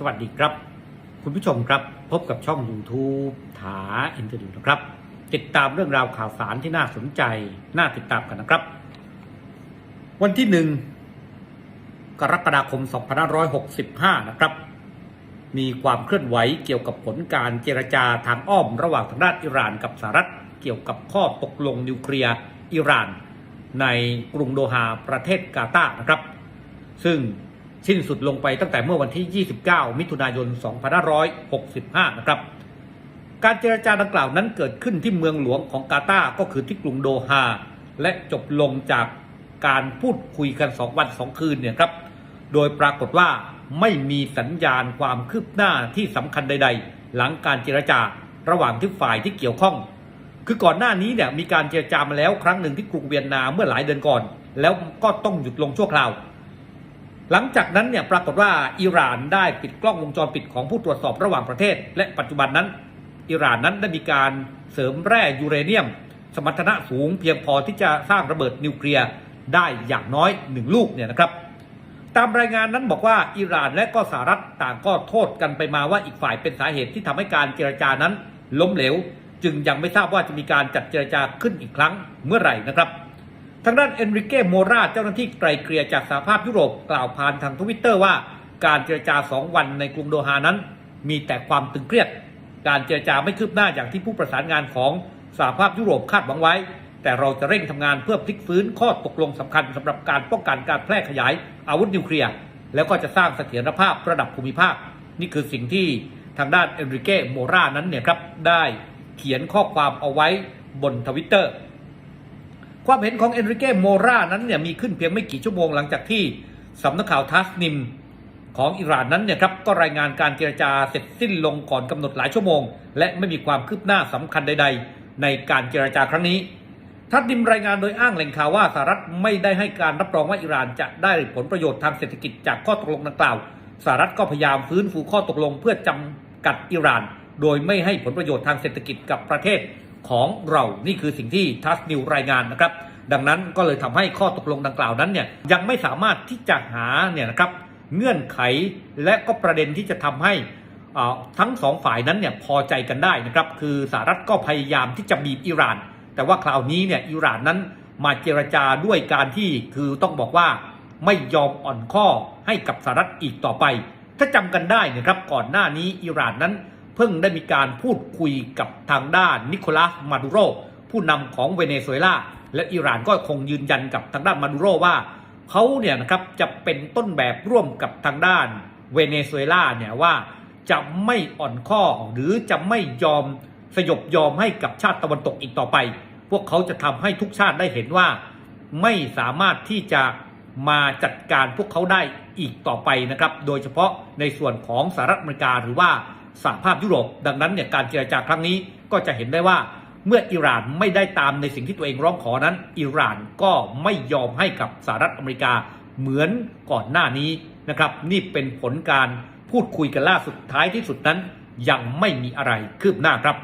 สวัสดีครับ คุณผู้ชมครับพบกับช่อง YouTube ถาอินเทอร์วิวนะครับ ติดตามเรื่องราวข่าวสารที่น่าสนใจ น่าติดตามกันนะครับ วันที่หนึ่งกรกฎาคม 2565 นะครับ มีความเคลื่อนไหวเกี่ยวกับผลการเจรจาทางอ้อมระหว่างทางด้านอิหร่านกับสหรัฐเกี่ยวกับข้อตกลงนิวเคลียร์อิหร่าน ในกรุงโดฮาประเทศกาตาร์นะครับ ซึ่ง สิ้นสุดลงไปตั้งแต่เมื่อวันที่ 29 มิถุนายน 2565 นะครับ การเจรจาดังกล่าวนั้นเกิดขึ้นที่เมืองหลวงของกาตาร์ก็คือที่กรุงโดฮา และจบลงจากการพูดคุยกัน 2 วัน 2 คืนเนี่ยครับ โดยปรากฏว่าไม่มีสัญญาณความคืบหน้าที่สำคัญใด ๆ หลังการเจรจาระหว่างที่ฝ่ายที่เกี่ยวข้อง คือก่อนหน้านี้เนี่ยมีการเจรจามาแล้วครั้งหนึ่งที่กรุงเวียนนาเมื่อหลายเดือนก่อน แล้วก็ต้องหยุดลงชั่วคราว หลังจากนั้นเนี่ยปรากฏว่าอิหร่านได้ปิดกล้องวงจรปิดของผู้ตรวจสอบระหว่างประเทศ และปัจจุบันนั้น อิหร่านนั้นได้มีการเสริมแร่ยูเรเนียม สมรรถนะสูงเพียงพอที่จะสร้างระเบิดนิวเคลียร์ได้อย่างน้อยหนึ่งลูกเนี่ยนะครับ ตามรายงานนั้นบอกว่าอิหร่านและก็สหรัฐต่างก็โทษกันไปมาว่าอีกฝ่ายเป็นสาเหตุที่ทำให้การเจรจานั้นล้มเหลว จึงยังไม่ทราบว่าจะมีการจัดเจรจาขึ้นอีกครั้งเมื่อไหร่นะครับ ทางด้านเอนริเก้โมราเจ้าหน้าที่ไกลเกลี่ยจากสหภาพยุโรปกล่าวผ่านทางทวิตเตอร์ว่าการเจรจาสองวันในกรุงโดฮานั้น มีแต่ความตึงเครียด การเจรจาไม่คืบหน้าอย่างที่ผู้ประสานงานของสหภาพยุโรปคาดหวังไว้ แต่เราจะเร่งทำงานเพื่อพลิกฟื้นข้อตกลงสำคัญสำหรับการป้องกันการแพร่ขยายอาวุธนิวเคลียร์แล้วก็จะสร้างเสถียรภาพระดับภูมิภาค นี่คือสิ่งที่ทางด้านเอนริเก้โมรานั้นเนี่ยครับได้เขียนข้อความเอาไว้บนทวิตเตอร์ ความเห็นของเอนริเก้โมรานั้นเนี่ยมีขึ้นเพียงไม่กี่ชั่วโมงหลังจากที่สำนักข่าวทัสนิมของอิหร่านนั้นเนี่ยครับก็รายงานการเจรจาเสร็จสิ้นลงก่อนกำหนดหลายชั่วโมง และไม่มีความคืบหน้าสำคัญใด ๆ ในการเจรจาครั้งนี้ ทัสนิมรายงานโดยอ้างแหล่งข่าวว่าสหรัฐไม่ได้ให้การรับรองว่าอิหร่านจะได้ผลประโยชน์ทางเศรษฐกิจจากข้อตกลงดังกล่าวสหรัฐก็พยายามฟื้นฟูข้อตกลงเพื่อจำกัดอิหร่าน โดยไม่ให้ผลประโยชน์ทางเศรษฐกิจกับประเทศ ของเรานี่คือสิ่งที่ทัสนิวรายงานนะครับ ดังนั้นก็เลยทำให้ข้อตกลงดังกล่าวนั้นเนี่ยยังไม่สามารถที่จะหาเนี่ยนะครับเงื่อนไขและก็ประเด็นที่จะทำให้ทั้งสองฝ่ายนั้นเนี่ยพอใจกันได้นะครับคือสหรัฐก็พยายามที่จะบีบอิหร่าน แต่ว่าคราวนี้เนี่ยอิหร่านนั้นมาเจรจาด้วยการที่คือต้องบอกว่าไม่ยอมอ่อนข้อให้กับสหรัฐอีกต่อไป ถ้าจำกันได้นะครับก่อนหน้านี้อิหร่านนั้น เพิ่งได้มีการพูดคุยกับทางด้านนิโคลัสมาดูโรผู้นำของเวเนซุเอลาและอิหร่านก็คงยืนยันกับทางด้านมาดูโรว่าเขาเนี่ยนะครับจะเป็นต้นแบบร่วมกับทางด้านเวเนซุเอลาเนี่ยว่าจะไม่อ่อนข้อหรือจะไม่ยอมสยบยอมให้กับชาติตะวันตกอีกต่อไป พวกเขาจะทำให้ทุกชาติได้เห็นว่า ไม่สามารถที่จะมาจัดการพวกเขาได้อีกต่อไปนะครับ โดยเฉพาะในส่วนของสหรัฐอเมริกาหรือว่า สหภาพยุโรป ดังนั้นเนี่ยการเจรจาครั้งนี้ก็จะเห็นได้ว่าเมื่ออิหร่านไม่ได้ตามในสิ่งที่ตัวเองร้องขอนั้น อิหร่านก็ไม่ยอมให้กับสหรัฐอเมริกาเหมือนก่อนหน้านี้นะครับ นี่เป็นผลการพูดคุยกันล่าสุดท้ายที่สุดนั้น ยังไม่มีอะไรคืบหน้าครับ